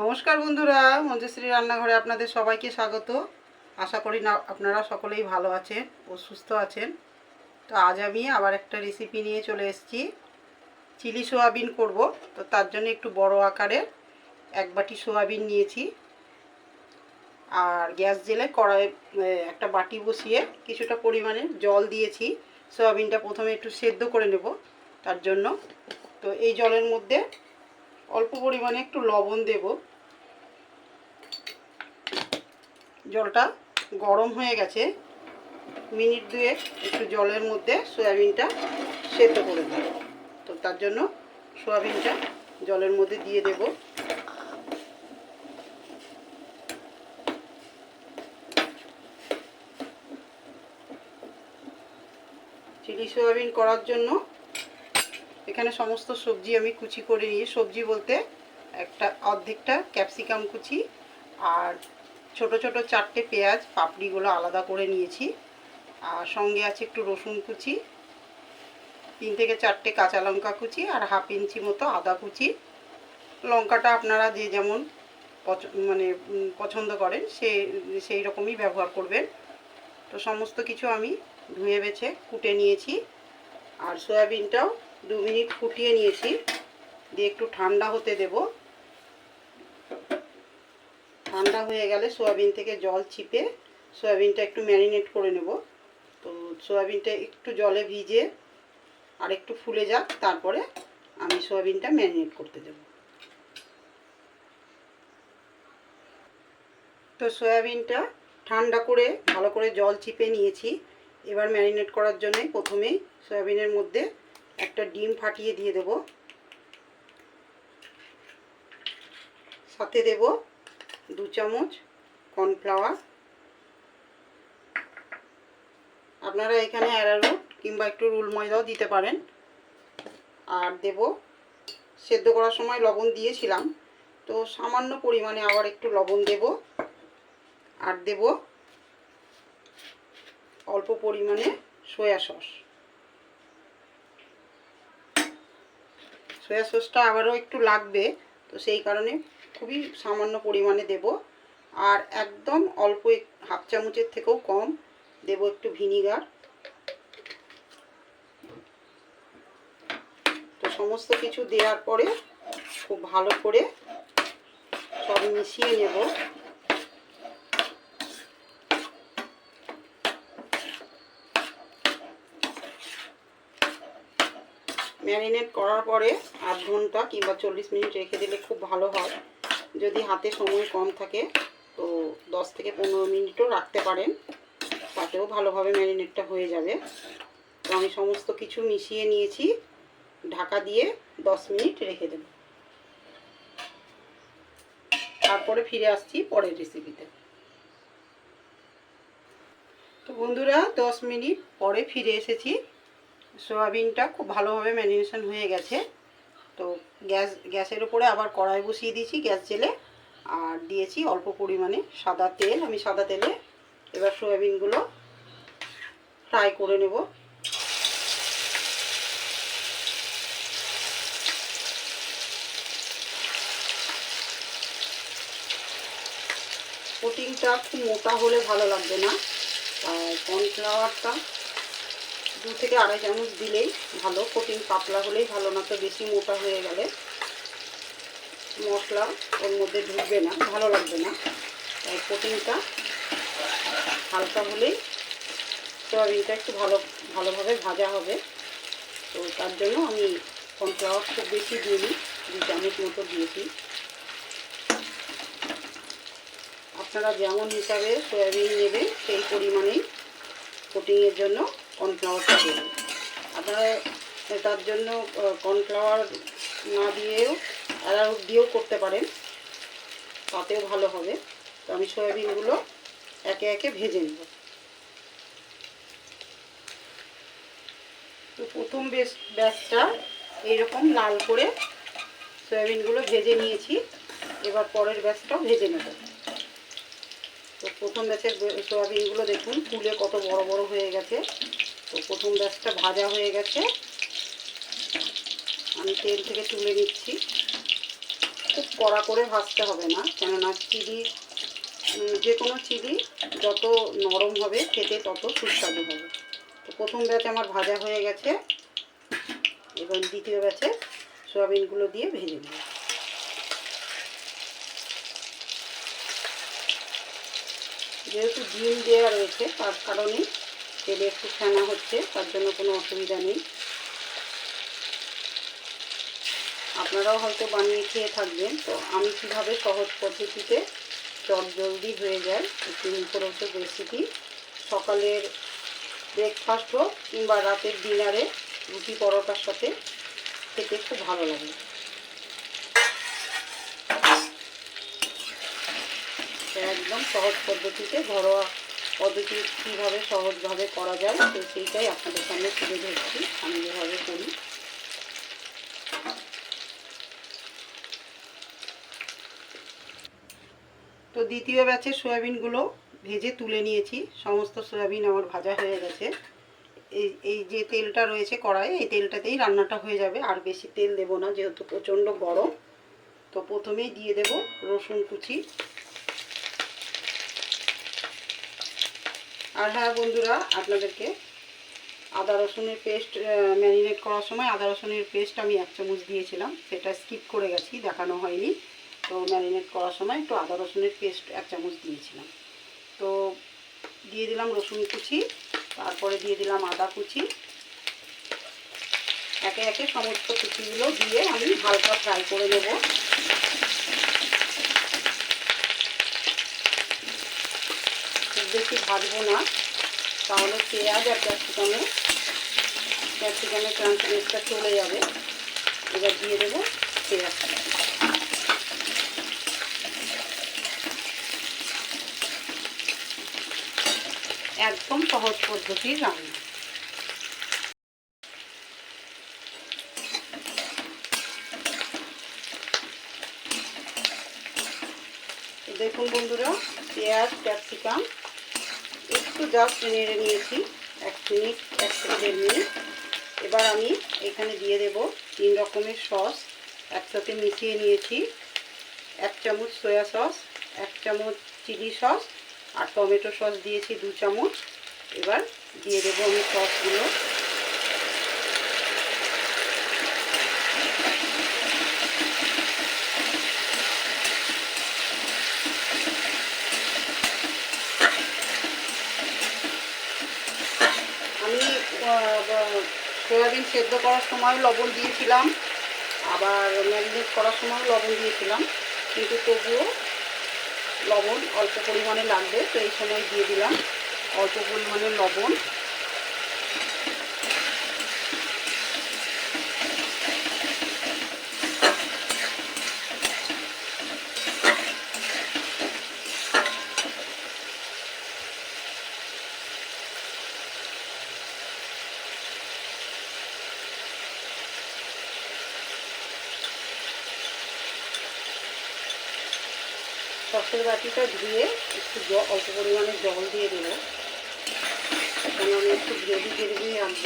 নমস্কার বন্ধুরা, মঞ্জুশ্রী রান্নাঘরে আপনাদের সবাইকে স্বাগত। আশা করি না, আপনারা সকলেই ভালো আছেন ও সুস্থ আছেন। তো আজ আমি আবার একটা রেসিপি নিয়ে চলে এসেছি। চিলি সোয়াবিন করব, তো তার জন্য একটু বড় আকারের এক বাটি সোয়াবিন নিয়েছি। আর গ্যাস জেলে কড়াই একটা বাটি বসিয়ে কিছুটা পরিমাণে জল দিয়েছি। সোয়াবিনটা প্রথমে একটু সেদ্ধ করে নেব তার জন্য। তো এই জলের মধ্যে অল্প পরিমাণে একটু লবণ দেব। জলটা গরম হয়ে গেছে। মিনিট দুয়েক একটু জলের মধ্যে সয়াবিনটা সেদ্ধ করে দেব। তো তার জন্য সয়াবিনটা জলের মধ্যে দিয়ে দেব। চিলি সয়াবিন করার জন্য এখানে সমস্ত সবজি আমি কুচি করে নিয়ে, সবজি বলতে একটা অর্ধেকটা ক্যাপসিকাম কুচি আর ছোট ছোট চারটে পেঁয়াজ, পাপড়িগুলো আলাদা করে নিয়েছি। আর সঙ্গে আছে একটু রসুন কুচি, তিন থেকে চারটে কাঁচা লঙ্কা কুচি আর হাফ ইঞ্চি মতো আদা কুচি। লঙ্কাটা আপনারা যে যেমন মানে পছন্দ করেন সে, সেই রকমই ব্যবহার করবেন। তো সমস্ত কিছু আমি ধুয়ে বেছে কুটে নিয়েছি। আর সয়াবিনটাও দু মিনিট ফুটিয়ে নিয়েছি, দিয়ে একটু ঠান্ডা হতে দেব। ঠান্ডা হয়ে গেলে সোয়াবিন থেকে জল চিপে সোয়াবিনটা একটু ম্যারিনেট করে নেব। তো সোয়াবিনটা একটু জলে ভিজে আর একটু ফুলে যাক, তারপরে আমি সোয়াবিনটা ম্যারিনেট করতে দেব। তো সয়াবিনটা ঠান্ডা করে ভালো করে জল চিপে নিয়েছি। এবার ম্যারিনেট করার জন্য প্রথমেই সয়াবিনের মধ্যে একটা ডিম ফাটিয়ে দিয়ে দেব। সাথে দেব দু চামচ কর্নফ্লাওয়ার। আপনারা এখানে অ্যারারুট কিংবা একটু রুল ময়দাও দিতে পারেন। আর দেব সেদ্ধ করার সময় লবণ দিয়েছিলাম। তো সামান্য পরিমাণে আবার একটু লবণ দেব। আর দেব অল্প পরিমাণে সয়া সস। সয়া সসটা আবারও একটু লাগবে, তো সেই কারণে খুবই সামান্য পরিমাণে দেব। আর একদম অল্প হাফ চামচের থেকেও কম দেব একটু ভিনিগার। তো সমস্ত কিছু দেওয়ার পরে খুব ভালো করে সব মিশিয়ে নেব। ম্যারিনেট করার পরে আধ ঘণ্টা কিংবা চল্লিশ মিনিট রেখে দিলে খুব ভালো হয়। যদি হাতে সময় কম থাকে, তো দশ থেকে পনেরো মিনিটও রাখতে পারেন। তাতেও ভালোভাবে ম্যারিনেটটা হয়ে যাবে। তো আমি সমস্ত কিছু মিশিয়ে নিয়েছি। ঢাকা দিয়ে দশ মিনিট রেখে দেব। তারপরে ফিরে আসছি পরের রেসিপিতে তো বন্ধুরা, দশ মিনিট পরে ফিরে এসেছি। সয়াবিনটা খুব ভালোভাবে ম্যারিনেশন হয়ে গেছে। তো গ্যাস, গ্যাসের উপরে আবার কড়াই বসিয়ে দিয়েছি গ্যাস জেলে। আর দিয়েছি অল্প পরিমাণে সাদা তেল। আমি সাদা তেলে এবার সোয়াবিনগুলো ফ্রাই করে নেব। কোটিংটা খুব মোটা হলে ভালো লাগবে না। আর কর্নফ্লাওয়ারটা দু থেকে আড়াই চামচ দিলেই ভালো কোটিং পাতলা হলেই ভালো, না তো বেশি মোটা হয়ে গেলে মশলা ওর মধ্যে ঢুকবে না, ভালো লাগবে না। তাই কোটিংটা হালকা হলেই সয়াবিনটা একটু ভালো, ভালোভাবে ভাজা হবে। তো তার জন্য আমি কর্নফ্লাওয়ার খুব বেশি দিইনি দু চামচ মতো দিয়েছি। আপনারা যেমন হিসাবে সয়াবিন নেবেন, সেই পরিমাণেই কোটিংয়ের জন্য কর্নফ্লাওয়ারটা দেবেন আপনারা তার জন্য কর্নফ্লাওয়ার না দিয়েও অ্যারারুট দিয়েও করতে পারেন। তাতেও ভালো হবে। তো আমি সয়াবিনগুলো একে একে ভেজে নেব। তো প্রথম বেশ ব্যাসটা এইরকম লাল করে সয়াবিনগুলো ভেজে নিয়েছি। এবার পরের ব্যাসটাও ভেজে নেব। তো প্রথম ব্যাচের সয়াবিনগুলো দেখুন, ফুলে কত বড় বড় হয়ে গেছে। তো প্রথম ব্যাচটা ভাজা হয়ে গেছে। আমি তেল থেকে তুলে নিচ্ছি। খুব কড়া করে ভাজতে হবে না, কেননা চিলি যে কোনো চিলি যত নরম হবে, খেতে তত সুস্বাদু হবে। তো প্রথম ব্যাচ আমার ভাজা হয়ে গেছে। এবং দ্বিতীয় ব্যাচে সোয়াবিনগুলো দিয়ে ভেজে নেব যেহেতু ডিম দেওয়া রয়েছে, তার কারণে তেলে একটু ফেনা হচ্ছে, তার জন্য কোনো অসুবিধা নেই। আপনারাও হয়তো বানিয়ে খেয়ে থাকবেন। তো আমি কীভাবে সহজ পদ্ধতিতে চট জলদি হয়ে যায়, একটি মুখরোচক রেসিপি সকালের ব্রেকফাস্ট হোক কিংবা রাতের ডিনারে রুটি পরোটার সাথে, খেতে খুব ভালো লাগে। একদম সহজ পদ্ধতিতে ঘরোয়া পদ্ধতি কীভাবে সহজভাবে করা যায়, তো সেইটাই আপনাদের সামনে তুলে ধরছি। আমি যেভাবে করি। তো দ্বিতীয় ব্যাচে সয়াবিনগুলো ভেজে তুলে নিয়েছি। সমস্ত সয়াবিন আমার ভাজা হয়ে গেছে। এই এই যে তেলটা রয়েছে কড়াই এই তেলটাতেই রান্নাটা হয়ে যাবে। আর বেশি তেল দেব না, যেহেতু প্রচণ্ড গরম। তো প্রথমেই দিয়ে দেব রসুন কুচি। আর হ্যাঁ বন্ধুরা, আপনাদেরকে আদা রসুনের পেস্ট ম্যারিনেট করার সময় আদা রসুনের পেস্ট আমি এক চামচ দিয়েছিলাম। সেটা স্কিপ করে গেছি, দেখানো হয়নি। তো ম্যারিনেট করার সময় একটু আদা রসুনের পেস্ট এক চামচ দিয়েছিলাম। তো দিয়ে দিলাম রসুন কুচি, তারপরে দিয়ে দিলাম আদা কুচি। একে একে সমস্ত কুচিগুলো দিয়ে আমি হালকা ফ্রাই করে নেব। বেশি ভাজবো না। তাহলে পেঁয়াজ আর ক্যাপসিকামে ক্যাপসিকামের ক্রাঞ্চিনেসটা চলে যাবে। এবার দিয়ে দেবো পেঁয়াজটা। একদম সহজ পদ্ধতির রান্না। দেখুন বন্ধুরা, পেঁয়াজ, ক্যাপসিকাম একটু জাস্ট নেড়ে নিয়েছি, এক মিনিট, এক থেকে দেড় মিনিট। এবার আমি এখানে দিয়ে দেব তিন রকমের সস, একসাথে মিশিয়ে নিয়েছি। এক চামচ সয়া সস, এক চামচ চিলি সস, আর টমেটো সস দিয়েছি দু চামচ। এবার দিয়ে দেবো আমি সসগুলো আমি সয়াবিন সেদ্ধ করার সময় লবণ দিয়েছিলাম। আবার ম্যারিনেট করার সময় লবণ দিয়েছিলাম। কিন্তু তবুও লবণ অল্প পরিমাণে লাগবে, তো এই সময় দিয়ে দিলাম। অল্প পরিমাণে লবণ। সসের বাটিটা ধুয়ে একটু অল্প পরিমাণে জল দিয়ে দেবো এখন আমি একটু গ্রেভি গ্রেভি রাখব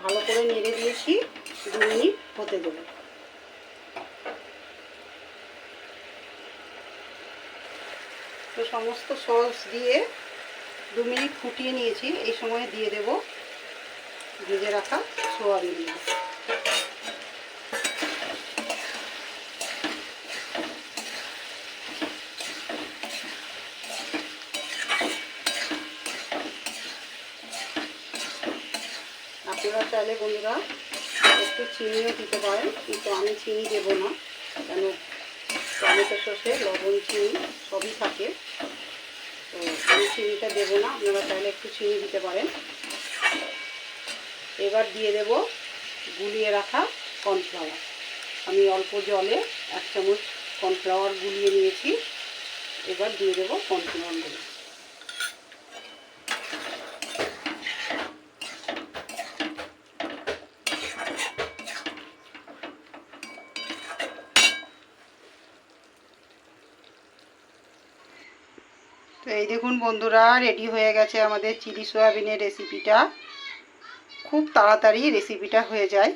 ভালো করে নেড়ে দিয়েছি, দু মিনিট হতে দেবো। তো সমস্ত সস দিয়ে দু মিনিট ফুটিয়ে নিয়েছি। এই সময় দিয়ে দেব ভেজে রাখা সোয়াবিন। আপনারা চাইলে বন্ধুরা একটু চিনিও দিতে পারেন, কিন্তু আমি চিনি দেব না, কেন টমেটো সসে লবণ, চিনি সবই থাকে। আমি চিনিটা দেবো না, আপনারা তাহলে একটু চিনি দিতে পারেন। এবার দিয়ে দেব গুলিয়ে রাখা কর্নফ্লাওয়ার আমি অল্প জলে এক চামচ কর্নফ্লাওয়ার গুলিয়ে নিয়েছি। এবার দিয়ে দেবো কর্নফ্লাওয়ারগুলো এই দেখুন বন্ধুরা রেডি হয়ে গেছে আমাদের চিলি সয়াবিনের রেসিপিটা খুব তাড়াতাড়ি রেসিপিটা হয়ে যায়।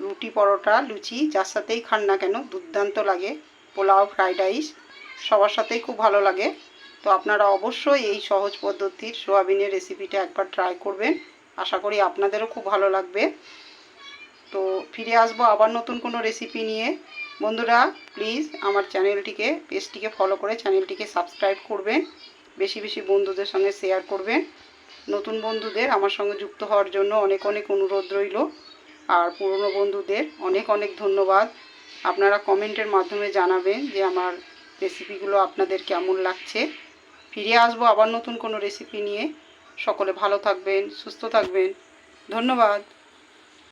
রুটি পরোটা, লুচি, যার সাথেই খান না কেন, দুর্দান্ত লাগে। পোলাও ফ্রাইড রাইস সবার সাথেই খুব ভালো লাগে। তো আপনারা অবশ্যই এই সহজ পদ্ধতির সোয়াবিনের রেসিপিটা একবার ট্রাই করবেন। আশা করি আপনাদেরও খুব ভালো লাগবে। তো ফিরে আসব আবার নতুন কোনো রেসিপি নিয়ে। বন্ধুরা প্লিজ আমার চ্যানেলটিকে পেজটিকে ফলো করে চ্যানেলটিকে সাবস্ক্রাইব করবেন। বেশি বেশি বন্ধুদের সঙ্গে শেয়ার করবেন। নতুন বন্ধুদের আমার সঙ্গে যুক্ত হওয়ার জন্য অনেক অনেক অনুরোধ রইল। আর পুরনো বন্ধুদের অনেক অনেক ধন্যবাদ। আপনারা কমেন্টের মাধ্যমে জানাবেন যে আমার রেসিপিগুলো আপনাদের কেমন লাগছে। ফিরে আসব আবার নতুন কোনো রেসিপি নিয়ে। সকলে ভালো থাকবেন, সুস্থ থাকবেন। ধন্যবাদ।